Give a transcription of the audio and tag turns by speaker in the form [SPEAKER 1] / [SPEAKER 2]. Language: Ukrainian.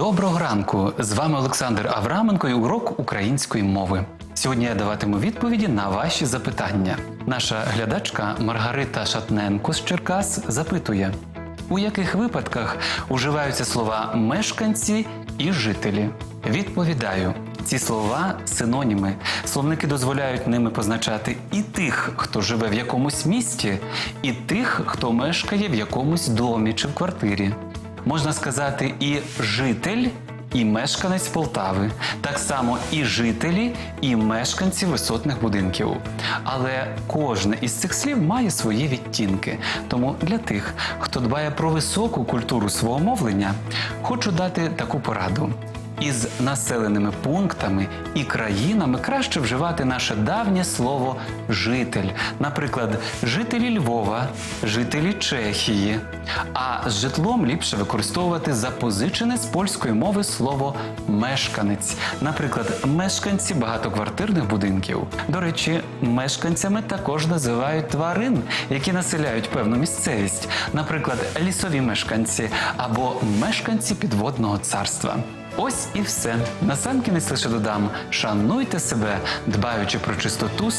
[SPEAKER 1] Доброго ранку! З вами Олександр Авраменко і урок української мови. Сьогодні я даватиму відповіді на ваші запитання. Наша глядачка Маргарита Шатненко з Черкас запитує: у яких випадках уживаються слова мешканці і жителі? Відповідаю. Ці слова синоніми. Словники дозволяють ними позначати і тих, хто живе в якомусь місті, і тих, хто мешкає в якомусь домі чи в квартирі. Можна сказати і житель, і мешканець Полтави, так само і жителі, і мешканці висотних будинків. Але кожне із цих слів має свої відтінки. Тому для тих, хто дбає про високу культуру свого мовлення, хочу дати таку пораду. Із населеними пунктами і країнами краще вживати наше давнє слово житель. Наприклад, жителі Львова, жителі Чехії. А з житлом ліпше використовувати запозичене з польської мови слово мешканець. Наприклад, мешканці багатоквартирних будинків. До речі, мешканцями також називають тварин, які населяють певну місцевість, наприклад, лісові мешканці або мешканці підводного царства. Ось і все. Насамкінець лише додам: шануйте себе, дбаючи про чистоту